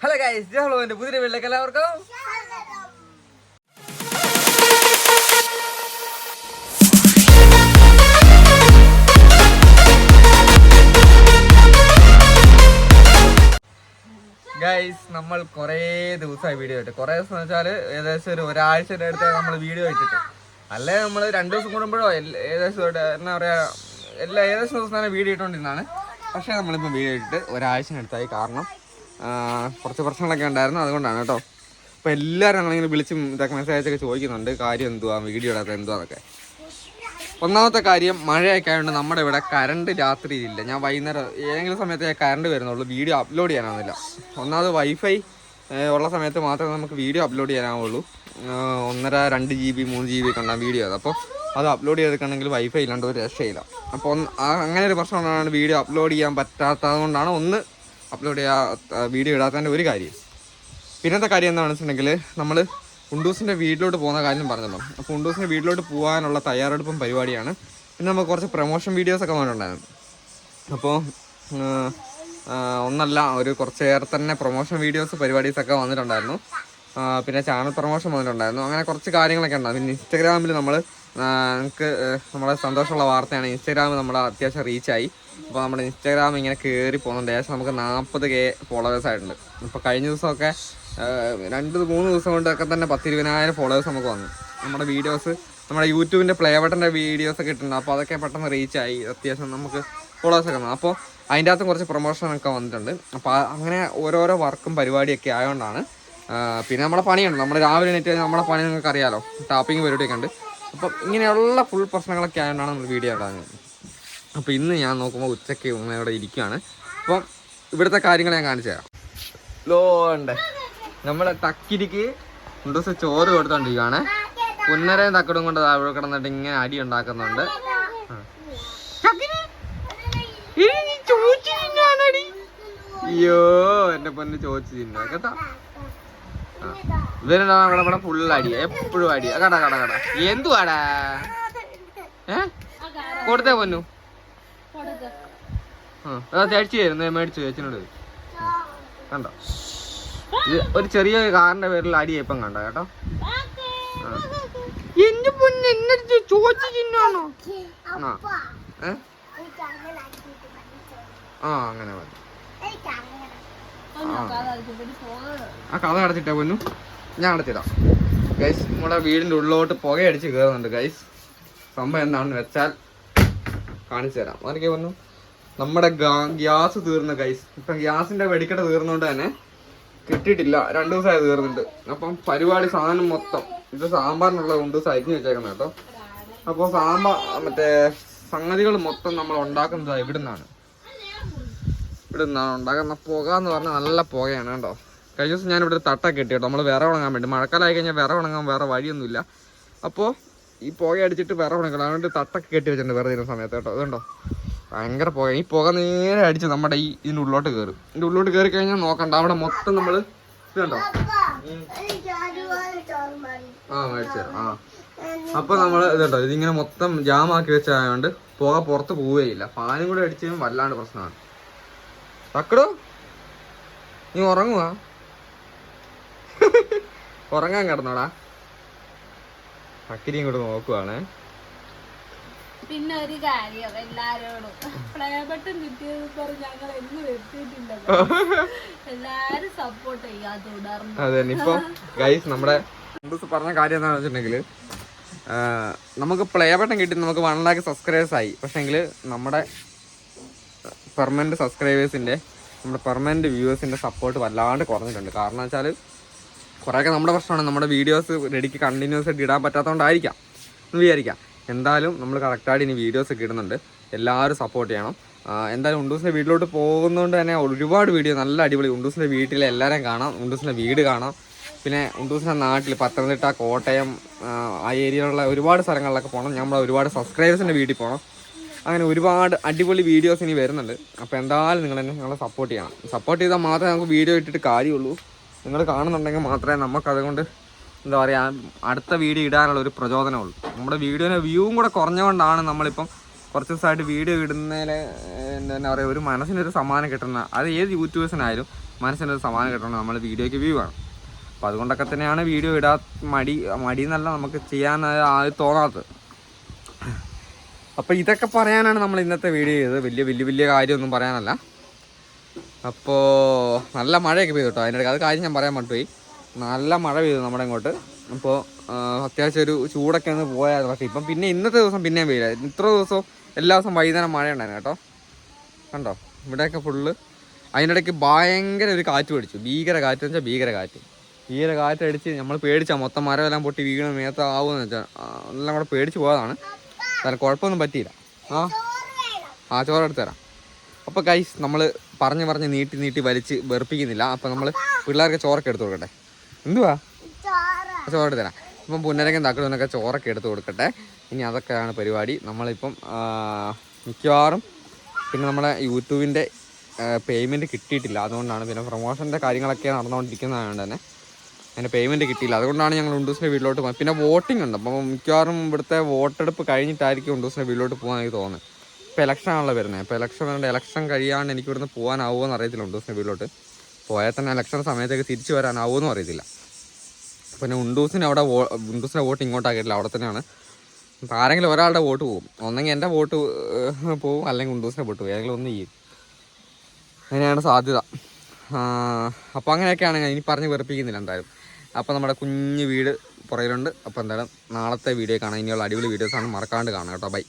Hello guys എന്റെ പുതിയ വീട്ടിലേക്ക് എല്ലാവർക്കും. ഗൈസ് നമ്മൾ കുറേ ദിവസമായി വീഡിയോ ഇട്ട്. കുറേ ദിവസം എന്ന് വെച്ചാൽ ഏകദേശം ഒരു ഒരാഴ്ചയുടെ അടുത്ത് നമ്മൾ വീഡിയോ ഇട്ടിട്ട്. അല്ലേ നമ്മൾ രണ്ട് ദിവസം കൂടുമ്പോഴോ? ഏകദേശം എന്താ പറയുക എല്ലാ ഏകദേശം ദിവസം തന്നെ വീഡിയോ ഇട്ടുകൊണ്ടിരുന്നതാണ്. പക്ഷേ നമ്മളിപ്പോൾ വീഡിയോ ഇട്ടിട്ട് ഒരാഴ്ചനടുത്തായി. കാരണം ആ, കുറച്ച് പ്രശ്നങ്ങളൊക്കെ ഉണ്ടായിരുന്നു. അതുകൊണ്ടാണ് കേട്ടോ. അപ്പോൾ എല്ലാവരും ഞങ്ങളിങ്ങനെ വിളിച്ചും ഇതൊക്കെ മെസ്സേജ് അയച്ചൊക്കെ ചോദിക്കുന്നുണ്ട്. കാര്യം എന്തുവാ? വീഡിയോ ഇടാത്ത എന്തുവാന്നൊക്കെ ഒന്നാമത്തെ കാര്യം മഴയൊക്കെ ആയതുകൊണ്ട് നമ്മുടെ ഇവിടെ കറണ്ട് രാത്രിയിലില്ല. ഞാൻ വൈകുന്നേരം ഏതെങ്കിലും സമയത്തേ കറണ്ട് വരുന്നുള്ളൂ. വീഡിയോ അപ്ലോഡ് ചെയ്യാനാവുന്നില്ല ഒന്നാമത് വൈഫൈ ഉള്ള സമയത്ത് മാത്രമേ നമുക്ക് വീഡിയോ അപ്ലോഡ് ചെയ്യാനാവുള്ളൂ. ഒന്നര രണ്ട് ജി ബി മൂന്ന് ജി ബി ഉണ്ടാകും വീഡിയോ അത്. അപ്പോൾ അത് അപ്ലോഡ് ചെയ്തിട്ടുണ്ടെങ്കിൽ വൈഫൈ ഇല്ലാണ്ട് ഒരു രക്ഷയില്ല. അപ്പോൾ അങ്ങനെ ഒരു പ്രശ്നമാണ് വീഡിയോ അപ്ലോഡ് ചെയ്യാൻ പറ്റാത്തത് കൊണ്ടാണ് ഒന്ന് അപ്ലോഡ് ചെയ്യാ വീഡിയോ ഇടാത്തതിന്റെ ഒരു കാര്യം. പിന്നത്തെ കാര്യം എന്താണെന്ന് വെച്ചിട്ടുണ്ടെങ്കിൽ നമ്മൾ ഉണ്ടൂസിന്റെ വീട്ടിലോട്ട് പോകുന്ന കാര്യം പറഞ്ഞല്ലോ. അപ്പോൾ ഉണ്ടൂസിന്റെ വീട്ടിലോട്ട് പോകാനുള്ള തയ്യാറെടുപ്പും പരിപാടിയാണ്. പിന്നെ നമുക്ക് കുറച്ച് പ്രൊമോഷൻ വീഡിയോസൊക്കെ വന്നിട്ടുണ്ടായിരുന്നു. അപ്പോൾ ഒന്നല്ല ഒരു കുറച്ചേറെ തന്നെ പ്രൊമോഷൻ വീഡിയോസ് പരിപാടീസൊക്കെ വന്നിട്ടുണ്ടായിരുന്നു. പിന്നെ ചാനൽ പ്രൊമോഷൻ വന്നിട്ടുണ്ടായിരുന്നു. അങ്ങനെ കുറച്ച് കാര്യങ്ങളൊക്കെ ഉണ്ടായിരുന്നു. പിന്നെ ഇൻസ്റ്റാഗ്രാമിൽ നമ്മൾ നമുക്ക് നമ്മളെ സന്തോഷമുള്ള വാർത്തയാണ്. ഇൻസ്റ്റാഗ്രാം നമ്മൾ അത്യാവശ്യം റീച്ചായി. അപ്പോൾ നമ്മുടെ ഇൻസ്റ്റാഗ്രാം ഇങ്ങനെ കയറി പോകുന്നുണ്ട്. ഏകദേശം നമുക്ക് നാൽപ്പത് കെ ഫോളോവേഴ്സ് ആയിട്ടുണ്ട്. ഇപ്പോൾ കഴിഞ്ഞ ദിവസമൊക്കെ രണ്ട് മൂന്ന് ദിവസം കൊണ്ടൊക്കെ തന്നെ പത്തിരുപതിനായിരം ഫോളോവേഴ്സ് നമുക്ക് വന്നു. നമ്മുടെ വീഡിയോസ് നമ്മുടെ യൂട്യൂബിന്റെ പ്ലേ ബട്ടന്റെ വീഡിയോസ് ഒക്കെ ഇട്ടിട്ടുണ്ട്. അപ്പോൾ അതൊക്കെ പെട്ടെന്ന് റീച്ചായി. അത്യാവശ്യം നമുക്ക് ഫോളോവേഴ്സ് ഒക്കെ വന്നു. അപ്പോൾ അതിന്റെ അകത്തും കുറച്ച് പ്രൊമോഷനൊക്കെ വന്നിട്ടുണ്ട്. അപ്പോൾ അങ്ങനെ ഓരോരോ വർക്കും പരിപാടിയൊക്കെ ആയതുകൊണ്ടാണ് പിന്നെ നമ്മുടെ പണിയുണ്ട്. നമ്മൾ രാവിലെ എണീറ്റ് നമ്മുടെ പണി നിങ്ങൾക്ക് അറിയാമല്ലോ ടാപ്പിംഗ് പരിപാടിയൊക്കെ ഉണ്ട്. അപ്പം ഇങ്ങനെയുള്ള ഫുൾ പ്രശ്നങ്ങളൊക്കെ ആയതുകൊണ്ടാണ് നമ്മൾ വീഡിയോ ഇടാഞ്ഞത്. അപ്പോൾ ഇന്ന് ഞാൻ നോക്കുമ്പോൾ ഉച്ചയ്ക്ക് ഇവിടെ ഇരിക്കുകയാണ് അപ്പം ഇവിടുത്തെ കാര്യങ്ങൾ ഞാൻ കാണിച്ചു തരാം. ലോ ഉണ്ട് നമ്മളെ തക്കിരിക്ക് ദിവസം ചോറ് കൊടുത്തോണ്ടിരിക്കുകയാണ് പുന്നരയും തക്കടും കൊണ്ട് താഴെ കിടന്നിട്ട് ഇങ്ങനെ അടി ഉണ്ടാക്കുന്നുണ്ട്. അയ്യോ എന്റെ പൊന്ന് ചോദിച്ചു തിന്നാ കേട്ടോ? ഇവരുണ്ടാ ഇവിടെ ഇവിടെ ഫുള്ള് അടി. എപ്പോഴും അടി. കട കട കട. എന്തുവാടാ? ഏ? കൊടുത്തേ പൊന്നു. ആ ചേച്ചി ആയിരുന്നു മേടിച്ചു ചേച്ചിനോട് കണ്ടോ? ഇത് ഒരു ചെറിയ കാറിന്റെ പേരിൽ അടി ഇപ്പം കണ്ട കേട്ടോ. എന്റെ പൊന്ന് എന്നെ ചോദിച്ചു ചിഹ്നാണോ ആ. ആ അങ്ങനെ മതി. ആ. കഥ അടച്ചിട്ടേ പൊന്നു? ഞാൻ അടച്ചിടാം ഗൈസ് നമ്മുടെ വീടിന്റെ ഉള്ളിലോട്ട് പുകയടിച്ച് കയറുന്നുണ്ട് ഗൈസ് സംഭവം എന്താണെന്ന് വെച്ചാൽ കാണിച്ചു തരാം. അതൊക്കെ വന്നു നമ്മുടെ ഗ്യാസ് തീർന്നു ഗൈസ് ഇപ്പം ഗ്യാസിന്റെ വെടിക്കട തീർന്നുകൊണ്ട് തന്നെ കിട്ടിയിട്ടില്ല. രണ്ടു ദിവസമായി തീർന്നിട്ട്. അപ്പം പരിപാടി സാധനം മൊത്തം. ഇത് സാമ്പാറിനുള്ള കൊണ്ട് അരിഞ്ഞു വെച്ചേക്കുന്നത് കേട്ടോ. അപ്പോൾ സാമ്പാർ മറ്റേ സംഗതികൾ മൊത്തം നമ്മൾ ഉണ്ടാക്കുന്നത് ഇവിടെ ഇവിടെ നിന്നാണ് ഉണ്ടാകുന്ന പുക എന്ന് പറഞ്ഞാൽ നല്ല പുകയാണ് കേട്ടോ. കഴിഞ്ഞ ദിവസം ഞാനിവിടെ ഒരു തട്ടൊക്കെ കിട്ടി കേട്ടോ. നമ്മൾ വിറ ഉണങ്ങാൻ വേണ്ടി. മഴക്കാലമായി കഴിഞ്ഞാൽ വിറ ഉണങ്ങാൻ വേറെ വഴിയൊന്നുമില്ല. അപ്പോൾ ഈ പുക അടിച്ചിട്ട് വിറ ഉണക്കണം അതുകൊണ്ട് തട്ടൊക്കെ കെട്ടി വെച്ചിട്ടുണ്ട് വെറുതെ ഇരുന്ന സമയത്ത് കേട്ടോ. അതുണ്ടോ ഭയങ്കര പുക. ഈ പുക നേരെ അടിച്ച് നമ്മുടെ ഈ ഇതിന്റെ ഉള്ളിലോട്ട് കയറും. ഇതിന്റെ ഉള്ളിലോട്ട് കയറി കഴിഞ്ഞാൽ നോക്കണ്ട. അവിടെ മൊത്തം നമ്മൾ ഇതുണ്ടോ. ആ മേടിച്ചു ആ. അപ്പൊ നമ്മൾ ഇതുണ്ടോ? ഇതിങ്ങനെ മൊത്തം ജാമാക്കി വെച്ചായതുകൊണ്ട് പുക പുറത്ത് പോവുകയില്ല. ഫാനും കൂടെ അടിച്ച് വല്ലാണ്ട് പ്രശ്നമാണ്. തക്കടോ നീ ഉറങ്ങുവാ? ഉറങ്ങാൻ കിടന്നോടാ. അക്കിരി ഇങ്ങോട്ട് നോക്കുവാണ്. പിന്നെ ഒരു കാര്യം എല്ലാരോടും. പ്ലേ ബട്ടൺ കിട്ടിയത് പറഞ്ഞ് ഞങ്ങൾ എന്നും എത്തിയിട്ടില്ല എല്ലാരും സപ്പോർട്ട് തുടർന്ന് അതെ ഇപ്പൊ ഗൈസ് നമ്മുടെ പറഞ്ഞ കാര്യം എന്താണെന്ന് വെച്ചിട്ടുണ്ടെങ്കിൽ നമുക്ക് പ്ലേ ബട്ടൺ കിട്ടി നമുക്ക് വൺ ലാക്ക് സബ്സ്ക്രൈബേഴ്സ് ആയി. പക്ഷേങ്കിൽ നമ്മുടെ പെർമനന്റ് സബ്സ്ക്രൈബേഴ്സിന്റെ നമ്മുടെ പെർമനന്റ് വ്യൂവേഴ്സിന്റെ സപ്പോർട്ട് വല്ലാണ്ട് കുറഞ്ഞിട്ടുണ്ട്. കാരണം വെച്ചാൽ കുറേയൊക്കെ നമ്മുടെ പ്രശ്നമാണ്. നമ്മുടെ വീഡിയോസ് റെഡിക്ക് കണ്ടിന്യൂസ് ആയിട്ട് ഇടാൻ പറ്റാത്തതുകൊണ്ടായിരിക്കാം എന്ന് വിചാരിക്കാം. എന്തായാലും നമ്മൾ കറക്റ്റായിട്ട് ഇനി വീഡിയോസ് ഒക്കെ ഇടുന്നുണ്ട്. എല്ലാവരും സപ്പോർട്ട് ചെയ്യണം. എന്തായാലും ഉണ്ടൂസിന്റെ വീട്ടിലോട്ട് പോകുന്നതുകൊണ്ട് തന്നെ ഒരുപാട് വീഡിയോ നല്ല അടിപൊളി. ഉണ്ടൂസിന്റെ വീട്ടിലെ എല്ലാവരെയും കാണാം. ഉണ്ടൂസിന്റെ വീട് കാണാം. പിന്നെ ഉണ്ടൂസിന്റെ നാട്ടിൽ പത്തനംതിട്ട കോട്ടയം ആ ഏരിയയിലുള്ള ഒരുപാട് സ്ഥലങ്ങളിലൊക്കെ പോകണം നമ്മൾ ഒരുപാട് സബ്സ്ക്രൈബേഴ്സിന്റെ വീട്ടിൽ പോകണം അങ്ങനെ ഒരുപാട് അടിപൊളി വീഡിയോസ് ഇനി വരുന്നുണ്ട്. അപ്പോൾ എന്തായാലും നിങ്ങൾ തന്നെ നിങ്ങളെ സപ്പോർട്ട് ചെയ്യണം. സപ്പോർട്ട് ചെയ്താൽ മാത്രമേ നമുക്ക് വീഡിയോ ഇട്ടിട്ട് കാര്യമുള്ളൂ. നിങ്ങൾ കാണുന്നുണ്ടെങ്കിൽ മാത്രമേ നമുക്ക് അതുകൊണ്ട് എന്താ പറയുക അടുത്ത വീഡിയോ ഇടാനുള്ള ഒരു പ്രചോദനമുള്ളൂ. നമ്മുടെ വീഡിയോനെ വ്യൂവും കൂടെ കുറഞ്ഞുകൊണ്ടാണ് നമ്മളിപ്പം കുറച്ച് ദിവസമായിട്ട് വീഡിയോ ഇടുന്നതിൽ എന്താ പറയുക ഒരു മനസ്സിനൊരു സമ്മാനം കിട്ടുന്ന അത് ഏത് യൂട്യൂബേഴ്സിനായാലും മനസ്സിനൊരു സമ്മാനം കിട്ടണം നമ്മൾ വീഡിയോയ്ക്ക് വ്യൂ ആണ്. അപ്പോൾ അതുകൊണ്ടൊക്കെ തന്നെയാണ് വീഡിയോ ഇടാ മടി മടി എന്നല്ല നമുക്ക് ചെയ്യാൻ തോന്നാത്തത്. അപ്പോൾ ഇതൊക്കെ പറയാനാണ് നമ്മൾ ഇന്നത്തെ വീഡിയോ ചെയ്തത്. വലിയ വലിയ വലിയ കാര്യമൊന്നും പറയാനല്ല. അപ്പോൾ നല്ല മഴയൊക്കെ പെയ്തു കേട്ടോ. അതിന്റെ അത് കാര്യം ഞാൻ പറയാൻ പറ്റുപോയി നല്ല മഴ പെയ്തു നമ്മുടെ ഇങ്ങോട്ട്. അപ്പോൾ അത്യാവശ്യം ഒരു ചൂടൊക്കെ ഒന്ന് പോയായിരുന്നു. പക്ഷേ ഇപ്പം പിന്നെ ഇന്നത്തെ ദിവസം പിന്നെയും പെയ്യില്ല. ഇത്ര ദിവസവും എല്ലാ ദിവസവും വൈകുന്നേരം മഴ ഉണ്ടായിരുന്നു കേട്ടോ. കണ്ടോ? ഇവിടെയൊക്കെ ഫുള്ള് അതിനിടയ്ക്ക് ഭയങ്കര ഒരു കാറ്റ് പിടിച്ചു. ഭീകര കാറ്റ് വെച്ചാൽ ഭീകര കാറ്റ്. ഭീകര കാറ്റടിച്ച് നമ്മൾ പേടിച്ചാൽ മൊത്തം മരമെല്ലാം പൊട്ടി വീണ് മേത്താവുമെന്ന് വെച്ചാൽ എല്ലാം കൂടെ പേടിച്ച് പോയതാണ്. കാരണം കുഴപ്പമൊന്നും പറ്റിയില്ല. ആ. ആ ചോറ് എടുത്ത് തരാം അപ്പോൾ കൈസ് നമ്മൾ പറഞ്ഞ് പറഞ്ഞ് നീട്ടി നീട്ടി വലിച്ച് വെറുപ്പിക്കുന്നില്ല. അപ്പോൾ നമ്മൾ പിള്ളേർക്ക് ചോറൊക്കെ എടുത്ത് കൊടുക്കട്ടെ. എന്തുവാ? ചോറെടുത്ത് ചോറ് തരാം ഇപ്പം പുന്നരക്കും തക്കടുന്നൊക്കെ ചോറൊക്കെ എടുത്ത് കൊടുക്കട്ടെ. ഇനി അതൊക്കെയാണ് പരിപാടി. നമ്മളിപ്പം മിക്കവാറും പിന്നെ നമ്മുടെ യൂട്യൂബിന്റെ പേയ്മെന്റ് കിട്ടിയിട്ടില്ല. അതുകൊണ്ടാണ് പിന്നെ പ്രൊമോഷന്റെ കാര്യങ്ങളൊക്കെ നടന്നുകൊണ്ടിരിക്കുന്നതുകൊണ്ട് തന്നെ. അതിന്റെ പേയ്മെന്റ് കിട്ടിയില്ല. അതുകൊണ്ടാണ് ഞങ്ങൾ ഉണ്ടൂസിന്റെ വീട്ടിലോട്ട് പോകുന്നത് പിന്നെ വോട്ടിംഗ് ഉണ്ട്. അപ്പം മിക്കവാറും ഇവിടുത്തെ വോട്ടെടുപ്പ് കഴിഞ്ഞിട്ടായിരിക്കും ഉണ്ടൂസിന്റെ വീട്ടിലോട്ട് പോകാൻ എനിക്ക് തോന്നുന്നത്. ഇപ്പോൾ ഇലക്ഷൻ ആണല്ലോ വരുന്നത്. ഇപ്പോൾ ഇലക്ഷൻ വരേണ്ട ഇലക്ഷൻ കഴിയാണ്ട് എനിക്ക് ഇവിടുന്ന് പോകാനാവുമോ എന്ന് അറിയത്തില്ല ഉണ്ടൂസിന്റെ വീട്ടിലോട്ട്. പോയാൽ തന്നെ ഇലക്ഷൻ സമയത്തേക്ക് തിരിച്ചു വരാനാവുമോ എന്നും അറിയത്തില്ല. പിന്നെ ഉണ്ടൂസിന് അവിടെ ഉണ്ടൂസിന്റെ വോട്ട് ഇങ്ങോട്ടാക്കിയിട്ടില്ല അവിടെ തന്നെയാണ്. ആരെങ്കിലും ഒരാളുടെ വോട്ട് പോകും. ഒന്നെങ്കിൽ എന്റെ വോട്ട് പോകും. അല്ലെങ്കിൽ ഉണ്ടൂസിന്റെ വോട്ട് പോകും. ഏതെങ്കിലും ഒന്ന് ചെയ്യും. അങ്ങനെയാണ് സാധ്യത. അപ്പോൾ അങ്ങനെയൊക്കെയാണ് ഇനി പറഞ്ഞ് വെറുപ്പിക്കുന്നില്ല എന്തായാലും. അപ്പോൾ നമ്മുടെ കുഞ്ഞു വീട് പുറയിലുണ്ട് അപ്പോൾ എന്തായാലും നാളത്തെ വീഡിയോ കാണാം. ഇനിയുള്ള അടിപൊളി വീഡിയോസാണ് മറക്കാണ്ട് കാണാം കേട്ടോ. ബൈ